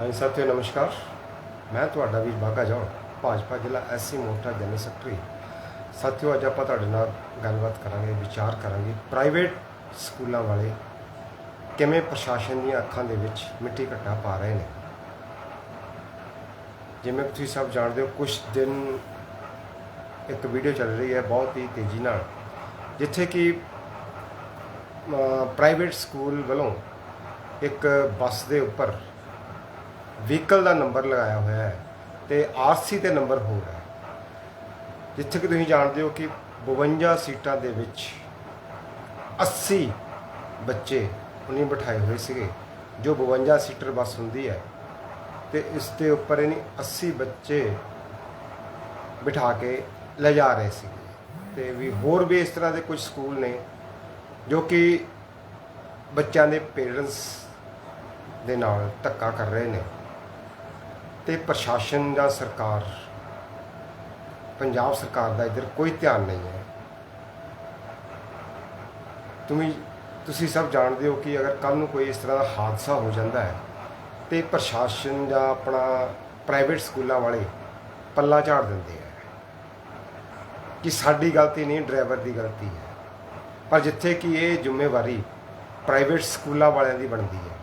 ਹਾਂਜੀ ਸਾਥੀਓ ਨਮਸਕਾਰ। ਮੈਂ ਤੁਹਾਡਾ ਵੀਰ ਬਾਗਾ ਜੌਨ ਭਾਜਪਾ ਜ਼ਿਲ੍ਹਾ ਐਸਸੀ ਮੋਰਚਾ ਜਨਰਲ ਸੈਕਟਰੀ। ਸਾਥੀਓ, ਅੱਜ ਆਪਾਂ ਤੁਹਾਡੇ ਨਾਲ ਗੱਲਬਾਤ ਕਰਾਂਗੇ, ਵਿਚਾਰ ਕਰਾਂਗੇ ਪ੍ਰਾਈਵੇਟ ਸਕੂਲਾਂ ਵਾਲੇ ਕਿਵੇਂ ਪ੍ਰਸ਼ਾਸਨ ਦੀਆਂ ਅੱਖਾਂ ਦੇ ਵਿੱਚ ਮਿੱਟੀ ਘੱਟਾ ਪਾ ਰਹੇ ਨੇ। ਜਿਵੇਂ ਤੁਸੀਂ ਸਭ ਜਾਣਦੇ ਹੋ ਕੁਝ ਦਿਨ ਇੱਕ ਵੀਡੀਓ ਚੱਲ ਰਹੀ ਹੈ ਬਹੁਤ ਹੀ ਤੇਜ਼ੀ ਨਾਲ, ਜਿੱਥੇ ਕਿ ਪ੍ਰਾਈਵੇਟ ਸਕੂਲ ਵੱਲੋਂ ਇੱਕ ਬੱਸ ਦੇ ਉੱਪਰ ਵਹੀਕਲ ਦਾ ਨੰਬਰ ਲਗਾਇਆ ਹੋਇਆ ਹੈ ਤੇ ਆਰਸੀ ਤੇ ਨੰਬਰ ਹੋਰ ਹੈ। ਜਿੱਥੇ ਕਿ ਤੁਸੀਂ ਜਾਣਦੇ ਹੋ ਕਿ 52 ਸੀਟਾਂ ਦੇ ਵਿੱਚ 80 ਬੱਚੇ ਉਹਨੇ ਬਿਠਾਏ ਹੋਏ ਸੀਗੇ, ਜੋ 52 ਸੀਟਰ ਬੱਸ ਹੁੰਦੀ ਹੈ ਤੇ ਇਸ ਦੇ ਉੱਪਰ ਇਹਨੇ 80 ਬੱਚੇ ਬਿਠਾ ਕੇ ਲੈ ਜਾ ਰਹੇ ਸੀ। ਤੇ ਵੀ ਹੋਰ ਵੀ ਇਸ ਤਰ੍ਹਾਂ ਦੇ ਕੁਝ ਸਕੂਲ ਨੇ ਜੋ ਕਿ ਬੱਚਿਆਂ ਦੇ ਪੇਰੈਂਟਸ ਦੇ ਨਾਲ ਧੱਕਾ ਕਰ ਰਹੇ ਨੇ। ਤੇ ਪ੍ਰਸ਼ਾਸਨ ਜਾਂ ਸਰਕਾਰ, ਪੰਜਾਬ ਸਰਕਾਰ ਦਾ ਇਧਰ ਕੋਈ ਧਿਆਨ ਨਹੀਂ ਹੈ। ਤੁਸੀਂ ਤੁਸੀਂ ਸਭ ਜਾਣਦੇ ਹੋ ਕਿ ਅਗਰ ਕੱਲ ਨੂੰ ਕੋਈ ਇਸ ਤਰ੍ਹਾਂ ਦਾ ਹਾਦਸਾ ਹੋ ਜਾਂਦਾ ਹੈ ਤੇ ਪ੍ਰਸ਼ਾਸਨ ਜਾਂ ਆਪਣਾ ਪ੍ਰਾਈਵੇਟ ਸਕੂਲਾਂ ਵਾਲੇ ਪੱਲਾ ਝਾੜ ਦਿੰਦੇ ਆ ਕਿ ਸਾਡੀ ਗਲਤੀ ਨਹੀਂ, ਡਰਾਈਵਰ ਦੀ ਗਲਤੀ ਹੈ। ਪਰ ਜਿੱਥੇ ਕਿ ਇਹ ਜ਼ਿੰਮੇਵਾਰੀ ਪ੍ਰਾਈਵੇਟ ਸਕੂਲਾਂ ਵਾਲਿਆਂ ਦੀ ਬਣਦੀ ਹੈ।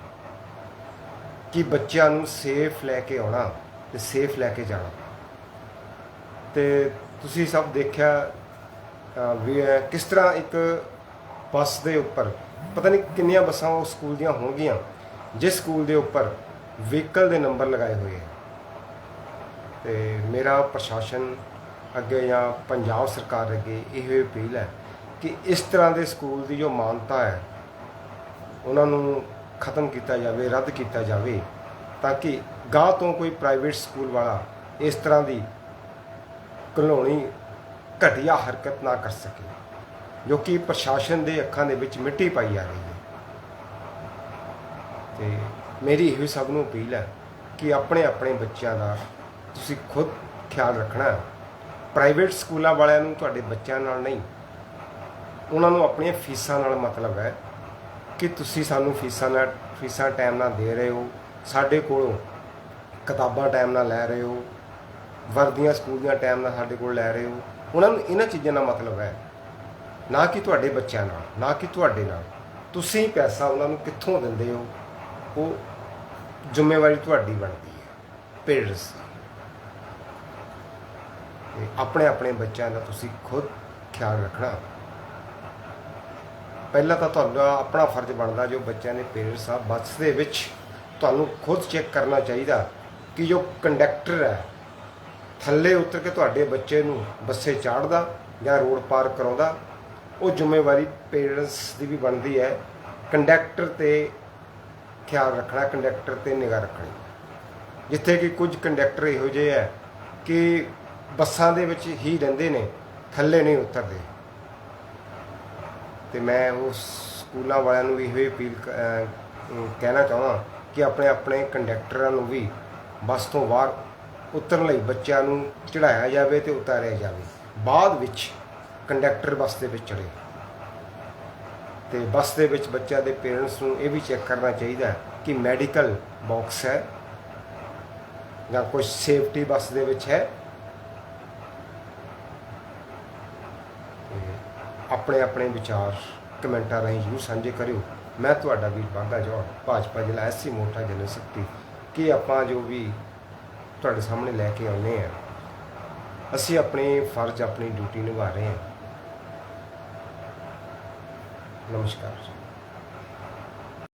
ਕਿ ਬੱਚਿਆਂ ਨੂੰ ਸੇਫ ਲੈ ਕੇ ਆਉਣਾ ਤੇ ਸੇਫ ਲੈ ਕੇ ਜਾਣਾ। ਤੇ ਤੁਸੀਂ ਸਭ ਦੇਖਿਆ ਵੀ ਕਿਸ ਤਰ੍ਹਾਂ ਇੱਕ ਬੱਸ ਦੇ ਉੱਪਰ, ਪਤਾ ਨਹੀਂ ਕਿੰਨੀਆਂ ਬੱਸਾਂ ਉਹ ਸਕੂਲ ਦੀਆਂ ਹੋਣਗੀਆਂ, ਜਿਸ ਸਕੂਲ ਦੇ ਉੱਪਰ ਵਹੀਕਲ ਦੇ ਨੰਬਰ ਲਗਾਏ ਹੋਏ ਹੈ ਤੇ ਮੇਰਾ ਪ੍ਰਸ਼ਾਸਨ ਅੱਗੇ ਜਾਂ ਪੰਜਾਬ ਸਰਕਾਰ ਅੱਗੇ ਇਹ ਅਪੀਲ ਹੈ ਕਿ ਇਸ ਤਰ੍ਹਾਂ ਦੇ ਸਕੂਲ ਦੀ ਜੋ ਮਾਨਤਾ ਹੈ, ਉਹਨਾਂ ਨੂੰ ਖਤਮ ਕੀਤਾ ਜਾਵੇ, ਰੱਦ ਕੀਤਾ ਜਾਵੇ, ਤਾਂ ਕਿ ਗਾਹ ਤੋਂ ਕੋਈ ਪ੍ਰਾਈਵੇਟ ਸਕੂਲ ਵਾਲਾ ਇਸ ਤਰ੍ਹਾਂ ਦੀ ਘਲੋਣੀ ਘਟੀਆ ਹਰਕਤ ਨਾ ਕਰ ਸਕੇ, ਜੋ ਕਿ ਪ੍ਰਸ਼ਾਸਨ ਦੇ ਅੱਖਾਂ ਦੇ ਵਿੱਚ ਮਿੱਟੀ ਪਾਈ ਆ ਰਹੀ ਹੈ। ਤੇ ਮੇਰੀ ਇਹੋ ਸਭ ਨੂੰ ਅਪੀਲ ਹੈ ਕਿ ਆਪਣੇ ਆਪਣੇ ਬੱਚਿਆਂ ਦਾ ਤੁਸੀਂ ਖੁਦ ਖਿਆਲ ਰੱਖਣਾ ਹੈ। ਪ੍ਰਾਈਵੇਟ ਸਕੂਲਾਂ ਵਾਲਿਆਂ ਨੂੰ ਤੁਹਾਡੇ ਬੱਚਿਆਂ ਨਾਲ ਨਹੀਂ, ਉਹਨਾਂ ਨੂੰ ਆਪਣੀਆਂ ਫੀਸਾਂ ਨਾਲ ਮਤਲਬ ਹੈ ਕਿ ਤੁਸੀਂ ਸਾਨੂੰ ਫੀਸਾਂ ਨਾਲ ਫੀਸਾਂ ਟਾਈਮ ਨਾਲ ਦੇ ਰਹੇ ਹੋ। ਸਾਡੇ ਕੋਲੋਂ ਕਿਤਾਬਾਂ ਟਾਈਮ ਨਾਲ ਲੈ ਰਹੇ ਹੋ। ਵਰਦੀਆਂ ਸਕੂਲ ਦੀਆਂ ਟਾਈਮ ਨਾਲ ਸਾਡੇ ਕੋਲ ਲੈ ਰਹੇ ਹੋ। ਉਹਨਾਂ ਨੂੰ ਇਹਨਾਂ ਚੀਜ਼ਾਂ ਦਾ ਮਤਲਬ ਹੈ ਨਾ ਕਿ ਤੁਹਾਡੇ ਬੱਚਿਆਂ ਨਾਲ, ਨਾ ਕਿ ਤੁਹਾਡੇ ਨਾਲ। ਤੁਸੀਂ ਪੈਸਾ ਉਹਨਾਂ ਨੂੰ ਕਿੱਥੋਂ ਦਿੰਦੇ ਹੋ? ਉਹ ਜ਼ਿੰਮੇਵਾਰੀ ਤੁਹਾਡੀ ਬਣਦੀ ਹੈ। ਪੇਰੈਂਟਸ ਤੇ ਆਪਣੇ ਆਪਣੇ ਬੱਚਿਆਂ ਦਾ ਤੁਸੀਂ ਖੁਦ ਖਿਆਲ ਰੱਖਣਾ। ਪਹਿਲਾਂ ਤਾਂ ਤੁਹਾਡਾ ਆਪਣਾ ਫਰਜ਼ ਬਣਦਾ ਜੋ ਬੱਚਿਆਂ ਦੇ ਪੇਰੈਂਟਸ ਆ, ਬੱਸ ਦੇ ਵਿੱਚ ਤੁਹਾਨੂੰ ਖੁਦ ਚੈੱਕ ਕਰਨਾ ਚਾਹੀਦਾ ਕਿ ਜੋ ਕੰਡਕਟਰ ਹੈ, ਥੱਲੇ ਉਤਰ ਕੇ ਤੁਹਾਡੇ ਬੱਚੇ ਨੂੰ ਬੱਸੇ ਚਾੜਦਾ ਜਾਂ ਰੋਡ ਪਾਰ ਕਰਾਉਂਦਾ, ਉਹ ਜ਼ਿੰਮੇਵਾਰੀ ਪੇਰੈਂਟਸ ਦੀ ਵੀ ਬਣਦੀ ਹੈ। ਕੰਡਕਟਰ ਤੇ ਖਿਆਲ ਰੱਖਣਾ ਕੰਡਕਟਰ ਤੇ ਨਿਗਾਹ ਰੱਖਣੀ। ਜਿੱਥੇ ਕਿ ਕੁਝ ਕੰਡਕਟਰ ਇਹੋ ਜਿਹੇ ਹੈ ਕਿ ਬੱਸਾਂ ਦੇ ਵਿੱਚ ਹੀ ਰਹਿੰਦੇ ਨੇ, ਥੱਲੇ ਨਹੀਂ ਉਤਰਦੇ। ਤੇ ਮੈਂ ਉਸ ਸਕੂਲਾਂ ਵਾਲਿਆਂ ਨੂੰ ਇਹੋ ਹੀ ਅਪੀਲ ਕਹਿਣਾ ਚਾਹਾਂ ਕਿ ਆਪਣੇ ਆਪਣੇ ਕੰਡਕਟਰਾਂ ਨੂੰ ਵੀ ਬੱਸ ਤੋਂ ਬਾਹਰ ਉਤਰਨ ਲਈ ਬੱਚਿਆਂ ਨੂੰ ਚੜਾਇਆ ਜਾਵੇ ਤੇ ਉਤਾਰਿਆ ਜਾਵੇ। ਬਾਅਦ ਵਿੱਚ ਕੰਡਕਟਰ ਬੱਸ ਦੇ ਵਿੱਚ ਚੜੇ ਤੇ ਬੱਸ ਦੇ ਵਿੱਚ ਬੱਚਿਆਂ ਦੇ ਪੇਰੈਂਟਸ ਨੂੰ ਇਹ ਵੀ ਚੈੱਕ ਕਰਨਾ ਚਾਹੀਦਾ ਹੈ ਕਿ ਮੈਡੀਕਲ ਬਾਕਸ ਹੈ ਜਾਂ ਕੋਈ ਸੇਫਟੀ ਬੱਸ ਦੇ ਵਿੱਚ ਹੈ। ਆਪਣੇ ਆਪਣੇ ਵਿਚਾਰ, ਕਮੈਂਟਾਂ ਰਾਹੀਂ ਜ਼ਰੂਰ ਸਾਂਝੇ ਕਰਿਓ। ਮੈਂ ਤੁਹਾਡਾ ਵੀਰ ਬਾਗਾ ਜੋੜ ਭਾਜਪਾ ਜ਼ਿਲ੍ਹਾ ਐਸਸੀ ਮੋਟਾ ਜਨ ਸਕਤੀ ਕਿ ਆਪਾਂ ਜੋ ਵੀ ਤੁਹਾਡੇ ਸਾਹਮਣੇ ਲੈ ਕੇ ਆਉਨੇ ਆ ਅਸੀਂ ਆਪਣੇ ਫਰਜ਼, ਆਪਣੀ ਡਿਊਟੀ ਨਿਭਾ ਰਹੇ ਹਾਂ। ਨਮਸਕਾਰ।